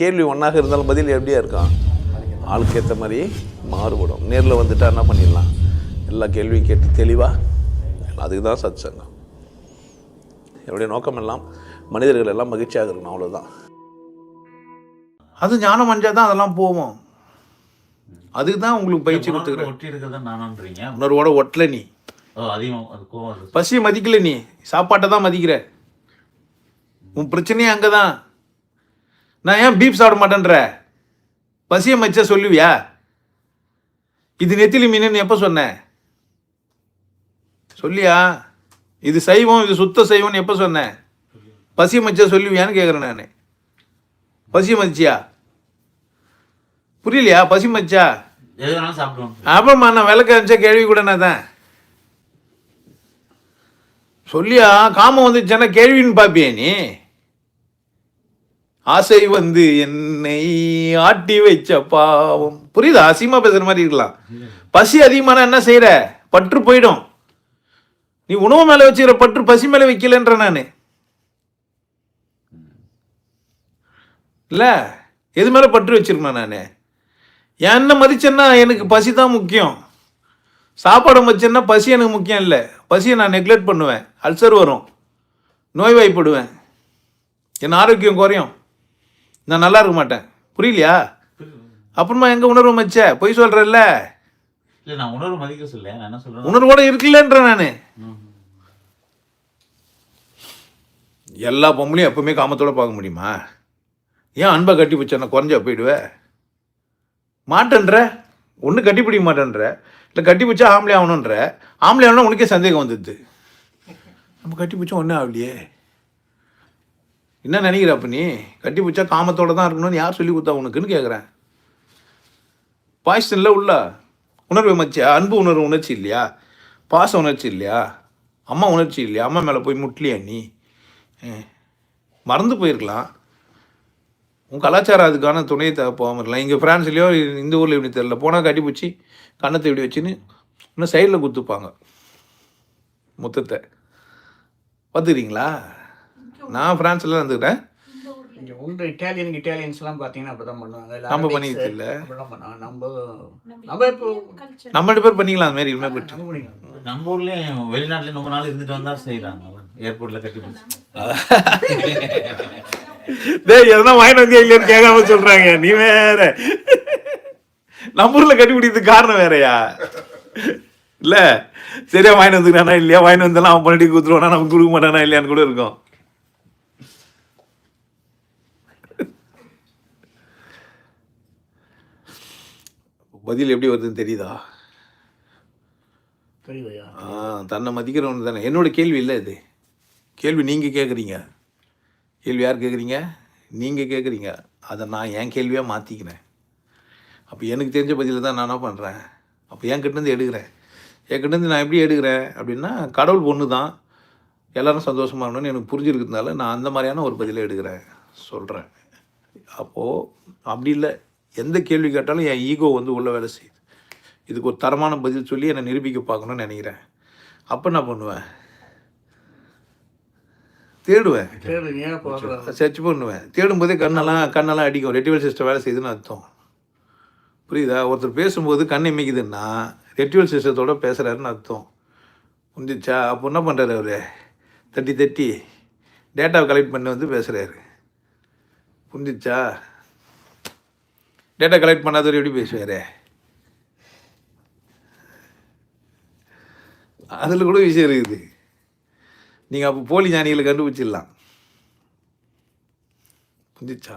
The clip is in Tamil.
கேள்வி ஒன்றாக இருந்தாலும் பதில் எப்படியா இருக்கும்? ஆளுக்கு ஏற்ற மாதிரி மாறுபடும். நேரில் வந்துட்டா என்ன பண்ணிடலாம்? எல்லா கேள்வியும் கேட்டு தெளிவாக அதுக்கு தான் சத் சங்கம் என்னுடைய நோக்கம் எல்லாம் மனிதர்கள் எல்லாம் மகிழ்ச்சியாக இருக்கணும் அவ்வளோதான் அது ஞானம் அஞ்சா தான் அதெல்லாம் போவோம். அதுக்கு தான் உங்களுக்கு பயிற்சி கொடுத்துக்கிறேன். ஒட்டி இருக்கிறதா நானான்றீங்க உணர்வோட ஒட்டல நீ. ஓ அதிகம் அது கோவம் வருது. பசியை மதிக்கல நீ. சாப்பாட்டை தான் மதிக்கிற. உன் பிரச்சனையே அங்கே தான் நான் ஏன் பீப் சாப்பிட மாட்டேன்ற? பசியை மதிச்சா சொல்லுவியா? இது நெத்திலி மீனுன்னு எப்போ சொன்னேன்? சொல்லியா? இது சைவம் இது சுத்த சைவம்னு எப்போ சொன்னேன்? பசியை மதிச்சா சொல்லுவியான்னு கேட்குறேன் நான். பசியை மதிச்சியா புரியலையா? பசி சாப்பிடுவோம். அப்புறமா நான் விளக்க அனுப்பிச்ச கேள்வி கூட நான் தான். சொல்லியா? காமம் வந்துச்சுன்னா கேள்வின்னு பார்ப்பியா நீ? ஆசை வந்து என்னை ஆட்டி வைச்ச பாவம். புரியுதா? அசிமா பேசுற மாதிரி இருக்கலாம். பசி அதிகமான என்ன செய்யற பற்று போயிடும். நீ உணவு மேல வச்சுக்கிற பற்று பசி மேல வைக்கலன்ற நான். இல்ல? எது மேல பற்று வச்சிருக்கேன் நான்? என்ன மதிச்சேன்னா எனக்கு பசி தான் முக்கியம். சாப்பாடு வச்சேன்னா பசி எனக்கு முக்கியம் இல்லை. பசியை நான் நெக்லெக்ட் பண்ணுவேன். அல்சர் வரும். நோய்வாய்ப்படுவேன். என் ஆரோக்கியம் குறையும். நான் நல்லா இருக்க மாட்டேன். புரியலையா? அப்புறமா எங்க உணர்வு மச்ச? பொய் சொல்றேன்ல இல்ல நான் உணர்வு மதிக்க சொல்ல நான் என்ன சொல்றேன் உணர்வோட இருக்குல்லன்ற நான். எல்லா பொம்பளையும் எப்பவுமே காமத்தோட பார்க்க முடியுமா? ஏன் அன்பை கட்டி பிடிச்சா குறைஞ்சா போயிடுவேன் மாட்டேன்ற? ஒன்று கட்டி பிடிக்க மாட்டேன்ற? இல்லை கட்டி பிடிச்சா ஆம்பளை ஆகணுன்ற ஆம்பளை ஆகணும் உனக்கே சந்தேகம் வந்துடுது. நம்ம கட்டி பிடிச்சா ஒன்றும் ஆகலையே. என்ன நினைக்கிற அப்ப நீ? கட்டி பிடிச்சா காமத்தோடு தான் இருக்கணும்னு யார் சொல்லி கொடுத்தா உனக்குன்னு கேட்குறேன் பாய்சனில் உள்ள உணர்வு மச்சியா அன்பு உணர்வு உணர்ச்சி இல்லையா? பாச உணர்ச்சி இல்லையா? அம்மா உணர்ச்சி இல்லையா? அம்மா மேலே போய் முட்லியா நீ? மறந்து போயிருக்கலாம். உன் கலாச்சாரம் அதுக்கான துணையை த போகாமல் இருக்கலாம். இங்கே ஃப்ரான்ஸ்லேயோ இந்த ஊரில் இப்படி தெரில போனால் கட்டி பிடிச்சி கண்ணத்தை இப்படி வச்சுன்னு இன்னும் சைடில் குத்துப்பாங்க. முத்தத்தை. பார்த்துக்கிறீங்களா? நான் ஃப்ரான்ஸ்ல இருந்துக்கிறேன் இங்க உண்டு இட்டாலியன் இட்டாலியன்ஸ்லாம் பார்த்தீங்கன்னா அப்படிதான் பண்ணுவாங்க. நம்ம பண்ணிக்கிட்டு இல்ல. அப்படிலாம் பண்ணுவாங்க நம்ம நம்ம இப்போ நம்ம ரெண்டு பேர் பண்ணிக்கலாம் அந்த மாதிரி இனிமேல் போயிட்டு. நம்ம ஊர்லயும் வெளிநாட்டுல ரொம்ப நாள் இருந்துட்டு வந்தா செய்யறாங்க ஏர்போர்ட்ல கட்டி டேய் எதனா வாங்கிட்டு வந்தியா இல்லையான்னு கேட்காம சொல்றாங்க. நீ வேற. நம்ம ஊர்ல கண்டுபிடிக்கிறதுக்கு காரணம் வேறயா? இல்ல. சரியா வாங்கிட்டு வந்துக்கிறானா இல்லையா? வாங்கிட்டு வந்தாலும் அவன் பண்ணி கொடுத்துருவானா? நமக்கு கொடுக்க மாட்டானா இல்லையான்னு கூட இருக்கும். பதில் எப்படி வருதுன்னு தெரியுதா? தெரியுதையா ஆ தன்னை மதிக்கிறவன் தானே. என்னோட கேள்வி இல்லை இது. கேள்வி நீங்கள் கேட்குறீங்க கேள்வி யார் கேட்குறீங்க நீங்கள் கேட்குறீங்க அதை நான் என் கேள்வியாக மாற்றிக்கிறேன் அப்போ எனக்கு தெரிஞ்ச பதில தான் நான் என்ன பண்ணுறேன் அப்போ என் கிட்டேருந்து எடுக்கிறேன். என் கிட்டேருந்து நான் எப்படி எடுக்கிறேன் அப்படின்னா கடவுள் பொண்ணு தான். எல்லாரும் சந்தோஷமாக இருக்கணும்னு எனக்கு புரிஞ்சிருக்கிறதுனால நான் அந்த மாதிரியான ஒரு பதிலை எடுக்கிறேன். சொல்கிறேன் அப்போது அப்படி இல்லை. எந்த கேள்வி கேட்டாலும் என் ஈகோ வந்து உள்ள வேலை செய்யுது. இதுக்கு ஒரு தரமான பதில் சொல்லி என்னை நிரூபிக்க பார்க்கணும்னு நினைக்கிறேன். அப்போ என்ன பண்ணுவேன். தேடுவேன். சர்ச் பண்ணுவேன். தேடும்போதே கண்ணெல்லாம் கண்ணெல்லாம் அடிக்கும். ரெட்டிவல் சிஸ்டம் வேலை செய்யுதுன்னு அர்த்தம். புரியுதா? ஒருத்தர் பேசும்போது கண் இமைக்குதுன்னா ரெட்டிவல் சிஸ்டத்தோட பேசுகிறாருன்னு அர்த்தம். புரிஞ்சிச்சா? அப்போ என்ன பண்ணுறாரு அவரு? தட்டி தட்டி டேட்டாவை கலெக்ட் பண்ணி வந்து பேசுகிறாரு புரிஞ்சிச்சா? டேட்டா கலெக்ட் பண்ணாதவர் எப்படி பேசுவார்? அதில் கூட விஷயம் இருக்குது. நீங்கள் அப்போ போலி ஞானிகளை கண்டுபிடிச்சிடலாம். புரிஞ்சிச்சா?